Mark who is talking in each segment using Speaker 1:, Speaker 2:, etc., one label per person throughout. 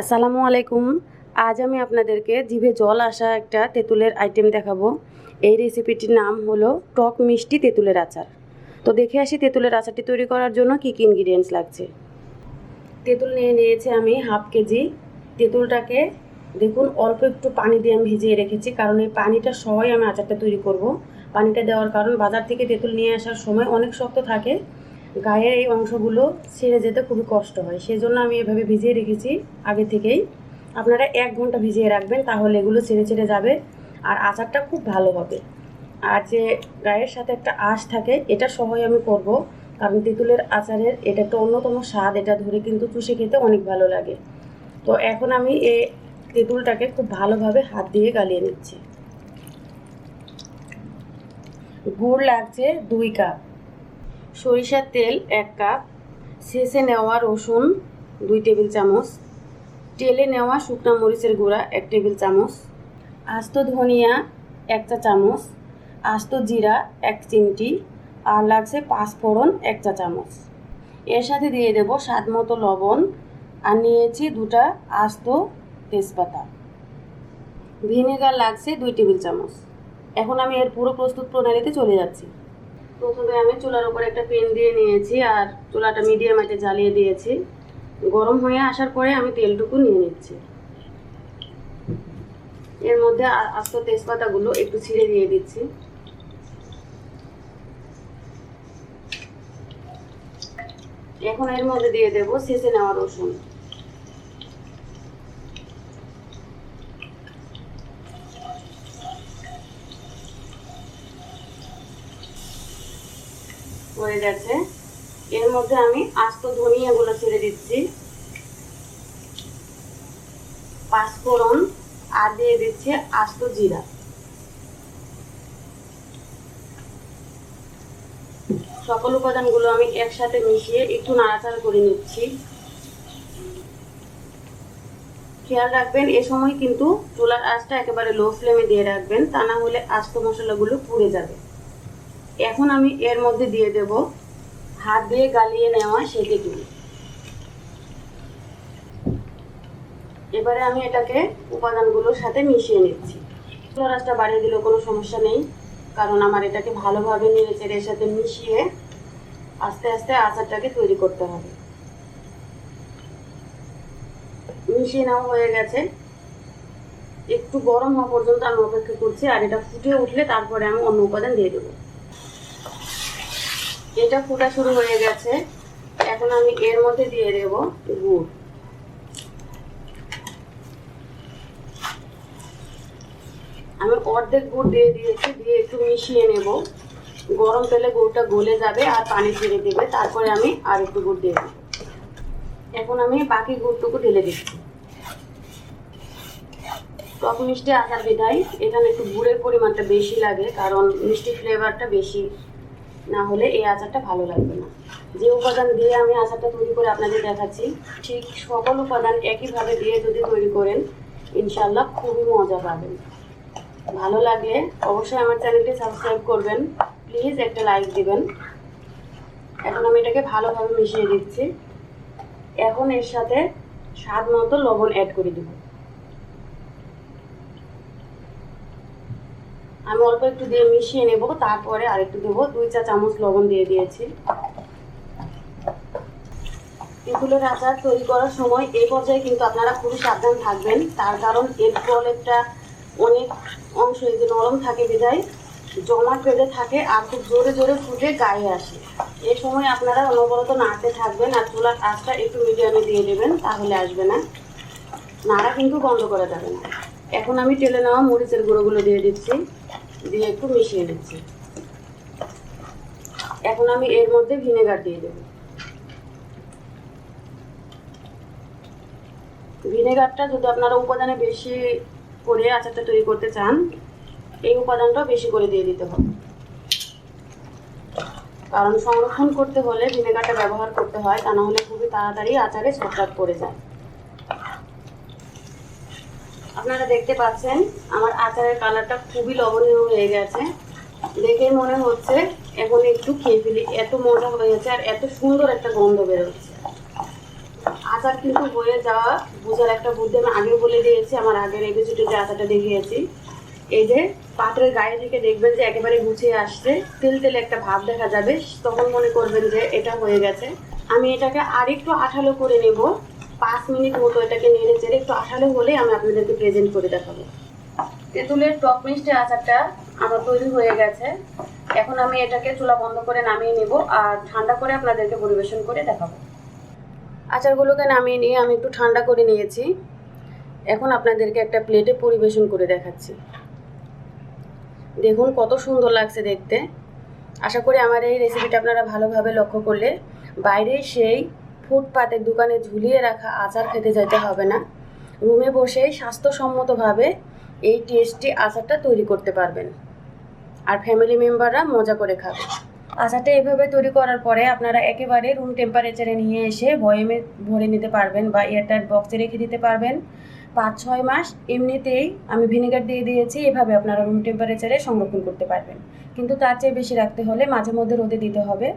Speaker 1: আসসালামু আলাইকুম। আজ আমি আপনাদেরকে জিভে জল আসা একটা তেঁতুলের আইটেম দেখাবো। এই রেসিপিটির নাম হলো টক মিষ্টি তেঁতুলের আচার। তো দেখে আসি তেঁতুলের আচারটি তৈরি করার জন্য কী কী ইনগ্রিডিয়েন্টস লাগছে। তেঁতুল নিয়ে নিয়েছি আমি হাফ কেজি। তেঁতুলটাকে দেখুন, অল্প একটু পানি দিয়ে আমি ভিজিয়ে রেখেছি, কারণ এই পানিটা সহই আমি আচারটা তৈরি করব। পানিটা দেওয়ার কারণ বাজার থেকে তেঁতুল নিয়ে আসার সময় অনেক শক্ত থাকে। গায়ের এই অংশগুলো ছেড়ে যেতে খুবই কষ্ট হয়। সেজন্য আমি এভাবে ভিজিয়ে রেখেছি আগে থেকেই। আপনারা এক ঘণ্টা ভিজিয়ে রাখবেন, তাহলে এগুলো ছেড়ে ছেড়ে যাবে আর আচারটা খুব ভালো হবে। আর যে গায়ের সাথে একটা আঁশ থাকে, এটা সহই আমি করব। কারণ তেঁতুলের আচারের এটা একটা অন্যতম স্বাদ, এটা ধরে কিন্তু চুষে খেতে অনেক ভালো লাগে। তো এখন আমি এই তেঁতুলটাকে খুব ভালোভাবে হাত দিয়ে গালিয়ে নিচ্ছি গুড় লাগছে দুই কাপ। সরিষার তেল এক কাপ, শেষে নেওয়া রসুন দুই টেবিল চামচ, তেলে নেওয়া শুকনো মরিচের গুঁড়া এক টেবিল চামচ, আস্ত ধনিয়া এক চা চামচ, আস্ত জিরা এক চিমটি আর লাগছে পাঁচফোড়ন এক চা চামচ। এর সাথে দিয়ে দেব স্বাদ মতো লবণ আর নিয়েছি দুটা আস্ত তেজপাতা। ভিনেগার লাগছে দুই টেবিল চামচ। এখন আমি এর পুরো প্রস্তুত প্রণালীতে চলে যাচ্ছি। প্রথমে আমি চুলার উপর একটা পেন দিয়ে নিয়েছি আর চুলাটা মিডিয়াম আঁচে জ্বালিয়ে দিয়েছি। গরম হয়ে আসার পরে আমি তেলটুকু নিয়ে নিচ্ছি। এর মধ্যে আস্ত তেজপাতাগুলো একটু ছিঁড়ে দিয়ে দিচ্ছি। এখন এর মধ্যে দিয়ে দেবো শেষে নেওয়া রসুন। হয়ে গেছে। এর মধ্যে আমি আস্ত ধনিয়াগুলো ছেড়ে দিচ্ছি। পাঁচফোড়ন, আর দিয়ে দিচ্ছি আস্ত জিরা। সকল উপাদানগুলো আমি একসাথে মিশিয়ে একটু নাড়াচাড়া করে নিচ্ছি। খেয়াল রাখবেন, এ সময় কিন্তু চুলার আঁচটা একেবারে লো ফ্লেমে দিয়ে রাখবেন, তা না হলে আস্ত মশলাগুলো পুড়ে যাবে। এখন আমি এর মধ্যে দিয়ে দেব। হাত দিয়ে গালিয়ে নেওয়া সেকে তুলি এবারে আমি এটাকে উপাদানগুলোর সাথে মিশিয়ে নিচ্ছি। রসটা বাড়িয়ে দিলেও কোনো সমস্যা নেই, কারণ আমার এটাকে ভালোভাবে চেড়ে এর সাথে মিশিয়ে আস্তে আস্তে আচারটাকে তৈরি করতে হবে। মিশিয়ে নেওয়া হয়ে গেছে। একটু গরম হওয়া পর্যন্ত আমি অপেক্ষা করছি, আর এটা ফুটে উঠলে তারপরে আমি অন্য উপাদান দিয়ে দেবো। এটা ফোটা শুরু হয়ে গেছে। এখন আমি এর মধ্যে দিয়ে দেব গুড়। আমি অর্ধেক গুড় দিয়ে দিয়েছি, দিয়ে একটু মিশিয়ে নেব। গরম তেলে গুড়টা গলে যাবে আর পানি ছেড়ে দেবে। তারপরে আমি আর একটু গুড় দিয়ে দেবো। এখন আমি বাকি গুড়টুকু ঢেলে দিচ্ছি। টক মিষ্টি আচার বিধায় এখানে একটু গুড়ের পরিমাণটা বেশি লাগে, কারণ মিষ্টি ফ্লেভারটা বেশি। না হলে এই আচারটা ভালো লাগবে না। যে উপাদান দিয়ে আমি আচারটা তৈরি করে আপনাদের দেখাচ্ছি, ঠিক সকল উপাদান একইভাবে দিয়ে যদি তৈরি করেন ইনশাল্লাহ খুবই মজা পাবেন। ভালো লাগলে অবশ্যই আমার চ্যানেলটি সাবস্ক্রাইব করবেন, প্লিজ একটা লাইক দিবেন। এখন আমি এটাকে ভালোভাবে মিশিয়ে দিচ্ছি। এখন এর সাথে স্বাদ মতো লবণ অ্যাড করে দেবো। আমি অল্প একটু দিয়ে মিশিয়ে নেব, তারপরে আরেকটু দেবো। দুই চা চামচ লবণ দিয়ে দিয়েছি। তেঁতুলের আচার তৈরি করার সময় এই পর্যায়ে কিন্তু আপনারা খুবই সাবধান থাকবেন। তার কারণ এর ফলেরটা অনেক অংশ এই যে নরম থাকে বিধায় জমাট বেঁধে থাকে আর খুব জোরে জোরে ফুটে গায়ে আসে। এই সময় আপনারা অনবরত নাড়তে থাকবেন আর চুলার আঁচটা একটু মিডিয়ামে দিয়ে দেবেন, তাহলে আসবে না। নাড়া কিন্তু বন্ধ করা যাবে না। এখন আমি টেলে নেওয়া মরিচের গুঁড়োগুলো দিয়ে দিচ্ছি। দিয়ে একটু মিশিয়ে দিচ্ছি এখন আমি এর মধ্যে ভিনেগার দিয়ে দেবো। ভিনেগারটা যদি আপনারা উপাদানে বেশি করে আচারটা তৈরি করতে চান, এই উপাদানটাও বেশি করে দিয়ে দিতে হবে। কারণ সংরক্ষণ করতে হলে ভিনেগারটা ব্যবহার করতে হয়, তা না হলে খুবই তাড়াতাড়ি আচারে ছটকাট পড়ে যায়। আপনারা দেখতে পাচ্ছেন, আমার আচারের কালারটা খুবই লবণীয় হয়ে গেছে। দেখে মনে হচ্ছে এখন একটু খেয়ে ফেলি। এত মজা হয়েছে আর এত সুন্দর একটা গন্ধ বেরোচ্ছে। আচার কিন্তু হয়ে যাওয়া বোঝার একটা বুদ্ধি আমি আগেও বলে দিয়েছি, আমার আগের এপিসোডে যে আচারটা দেখিয়েছি। এই যে পাত্রের গায়ে থেকে দেখবেন যে একেবারে গুছিয়ে আসছে, তেল তেলে একটা ভাব দেখা যাবে, তখন মনে করবেন যে এটা হয়ে গেছে। আমি এটাকে আরেকটু আঠালো করে নেব। পাঁচ মিনিট মতো এটাকে নেড়ে চেড়ে একটু আঠালো হলে আমি আপনাদেরকে প্রেজেন্ট করে দেখাবো। তেঁতুলের টক মিষ্টি আচারটা আমার তৈরি হয়ে গেছে। এখন আমি এটাকে চুলা বন্ধ করে নামিয়ে নেব আর ঠান্ডা করে আপনাদেরকে পরিবেশন করে দেখাবো। আচারগুলোকে নামিয়ে নিয়ে আমি একটু ঠান্ডা করে নিয়েছি। এখন আপনাদেরকে একটা প্লেটে পরিবেশন করে দেখাচ্ছি। দেখুন কত সুন্দর লাগছে দেখতে। আশা করি আমার এই রেসিপিটা আপনারা ভালোভাবে লক্ষ্য করলে বাইরে সেই ফুটপাতের দোকানে ঝুলিয়ে রাখা আচার খেতে যেতে হবে না। রুমে বসেই স্বাস্থ্যসম্মতভাবে এই টেস্টি আচারটা তৈরি করতে পারবেন। আর ফ্যামিলি মেম্বাররা মজা করে খাবে। আচারটা এভাবে তৈরি করার পরে আপনারা একেবারে রুম টেম্পারেচারে নিয়ে এসে বয়েমে ভরে নিতে পারবেন বা এয়ারটাইট বক্সে রেখে দিতে পারবেন। পাঁচ ছয় মাস এমনিতেই আমি ভিনেগার দিয়ে দিয়েছি, এভাবে আপনারা রুম টেম্পারেচারে সংরক্ষণ করতে পারবেন। কিন্তু তার চেয়ে বেশি রাখতে হলে মাঝে মধ্যে রোদে দিতে হবে।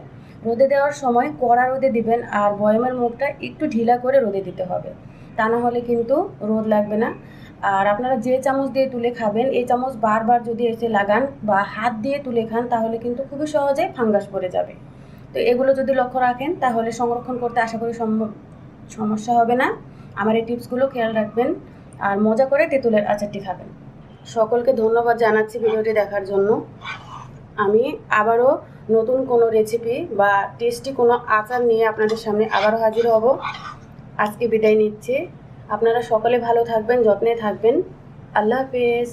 Speaker 1: রোদে দেওয়ার সময় কড়া রোদে দিবেন আর বয়মের মুখটা একটু ঢিলা করে রোদে দিতে হবে। তা না হলে কিন্তু রোদ লাগবে না। আর আপনারা যে চামচ দিয়ে তুলে খাবেন, এই চামচ বারবার যদি এসে লাগান বা হাত দিয়ে তুলে খান, তাহলে কিন্তু খুবই সহজে ফাঙ্গাস পড়ে যাবে। তো এগুলো যদি লক্ষ্য রাখেন, তাহলে সংরক্ষণ করতে আশা করি সমস্যা হবে না। আমার এই টিপসগুলো খেয়াল রাখবেন আর মজা করে তেঁতুলের আচারটি খাবেন। সকলকে ধন্যবাদ জানাচ্ছি ভিডিওটি দেখার জন্য। আমি আবারও নতুন কোনো রেসিপি বা টেস্টি কোনো আচার নিয়ে আপনাদের সামনে আবারও হাজির হব। আজকে বিদায় নিচ্ছি। আপনারা সকলে ভালো থাকবেন, যত্নে থাকবেন। আল্লাহ হাফেজ।